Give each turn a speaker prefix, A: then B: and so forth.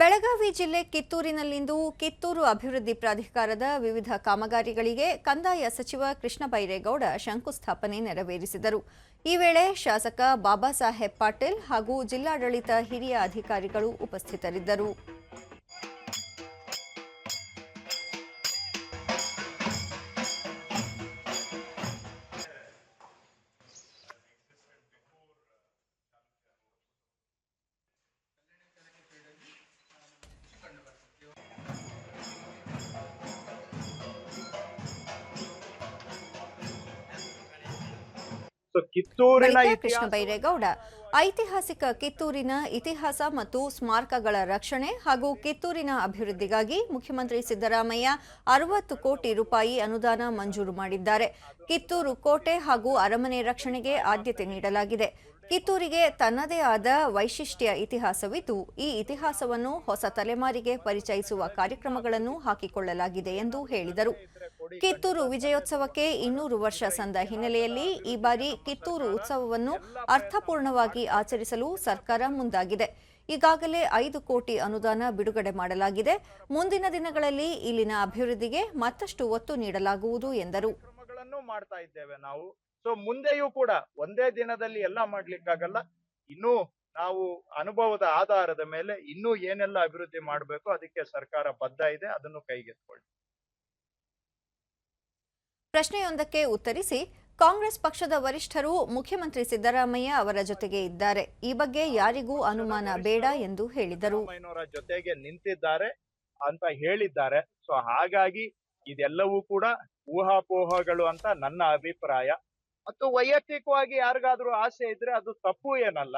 A: ಬೆಳಗಾವಿ ಜಿಲ್ಲೆ ಕಿತ್ತೂರಿನಲ್ಲಿಂದು ಕಿತ್ತೂರು ಅಭಿವೃದ್ಧಿ ಪ್ರಾಧಿಕಾರದ ವಿವಿಧ ಕಾಮಗಾರಿಗಳಿಗೆ ಕಂದಾಯ ಸಚಿವ ಕೃಷ್ಣ ಬೈರೇಗೌಡ ಶಂಕುಸ್ಥಾಪನೆ ನೆರವೇರಿಸಿದರು. ಈ ವೇಳೆ ಶಾಸಕ ಬಾಬಾ ಸಾಹೇಬ್ ಪಾಟೀಲ್ ಹಾಗೂ ಜಿಲ್ಲಾಡಳಿತ ಹಿರಿಯ ಅಧಿಕಾರಿಗಳು ಉಪಸ್ಥಿತರಿದ್ದರು. ಕೃಷ್ಣ
B: ಇತಿಹಾಸ
A: ಬೈರೇಗೌಡ ಐತಿಹಾಸಿಕ ಕಿತ್ತೂರಿನ ಇತಿಹಾಸ ಮತ್ತು ಸ್ಮಾರಕಗಳ ರಕ್ಷಣೆ ಹಾಗೂ ಕಿತ್ತೂರಿನ ಅಭಿವೃದ್ಧಿಗಾಗಿ ಮುಖ್ಯಮಂತ್ರಿ ಸಿದ್ದರಾಮಯ್ಯ ಅರವತ್ತು ಕೋಟಿ ರೂಪಾಯಿ ಅನುದಾನ ಮಂಜೂರು ಮಾಡಿದ್ದಾರೆ. ಕಿತ್ತೂರು ಕೋಟೆ ಹಾಗೂ ಅರಮನೆ ರಕ್ಷಣೆಗೆ ಆದ್ಯತೆ ನೀಡಲಾಗಿದೆ. ಕಿತ್ತೂರಿಗೆ ತನ್ನದೇ ಆದ ವೈಶಿಷ್ಟ್ಯ ಇತಿಹಾಸವಿದ್ದು ಈ ಇತಿಹಾಸವನ್ನು ಹೊಸ ತಲೆಮಾರಿಗೆ ಪರಿಚಯಿಸುವ ಕಾರ್ಯಕ್ರಮಗಳನ್ನು ಹಾಕಿಕೊಳ್ಳಲಾಗಿದೆ ಎಂದು ಹೇಳಿದರು. ಕಿತ್ತೂರು ವಿಜಯೋತ್ಸವಕ್ಕೆ ಇನ್ನೂರು ವರ್ಷ ಸಂದ ಹಿನ್ನೆಲೆಯಲ್ಲಿ ಈ ಬಾರಿ ಕಿತ್ತೂರು ಉತ್ಸವವನ್ನು ಅರ್ಥಪೂರ್ಣವಾಗಿ ಆಚರಿಸಲು ಸರ್ಕಾರ ಮುಂದಾಗಿದೆ. ಈಗಾಗಲೇ ಐದು ಕೋಟಿ ಅನುದಾನ ಬಿಡುಗಡೆ ಮಾಡಲಾಗಿದೆ. ಮುಂದಿನ ದಿನಗಳಲ್ಲಿ ಇಲ್ಲಿನ ಅಭಿವೃದ್ಧಿಗೆ ಮತ್ತಷ್ಟು ಒತ್ತು ನೀಡಲಾಗುವುದು ಎಂದರು.
B: ಕ್ರಮಗಳನ್ನು ಮಾಡ್ತಾ ಇದ್ದೇವೆ ನಾವು. ಸೊ ಮುಂದೆಯೂ ಕೂಡ ಒಂದೇ ದಿನದಲ್ಲಿ ಎಲ್ಲ ಮಾಡ್ಲಿಕ್ಕಾಗಲ್ಲ. ಇನ್ನೂ ನಾವು ಅನುಭವದ ಆಧಾರದ ಮೇಲೆ ಇನ್ನೂ ಏನೆಲ್ಲ ಅಭಿವೃದ್ಧಿ ಮಾಡಬೇಕು ಅದಕ್ಕೆ ಸರ್ಕಾರ ಬದ್ಧ ಇದೆ. ಅದನ್ನು ಕೈಗೆತ್ಕೊಳ್ಳಿ
A: ಪ್ರಶ್ನೆಯೊಂದಕ್ಕೆ ಉತ್ತರಿಸಿ ಕಾಂಗ್ರೆಸ್ ಪಕ್ಷದ ವರಿಷ್ಠರು ಮುಖ್ಯಮಂತ್ರಿ ಸಿದ್ದರಾಮಯ್ಯ ಅವರ ಜೊತೆಗೆ ಇದ್ದಾರೆ. ಈ ಬಗ್ಗೆ ಯಾರಿಗೂ ಅನುಮಾನ ಬೇಡ ಎಂದು ಹೇಳಿದರು.
B: ಜೊತೆಗೆ ನಿಂತಿದ್ದಾರೆ ಅಂತ ಹೇಳಿದ್ದಾರೆ. ಸೊ ಹಾಗಾಗಿ ಇದೆಲ್ಲವೂ ಕೂಡ ಊಹಾಪೋಹಗಳು ಅಂತ ನನ್ನ ಅಭಿಪ್ರಾಯ. ಮತ್ತು ವೈಯಕ್ತಿಕವಾಗಿ ಯಾರಿಗಾದ್ರೂ ಆಸೆ ಇದ್ರೆ ಅದು ತಪ್ಪು ಏನಲ್ಲ.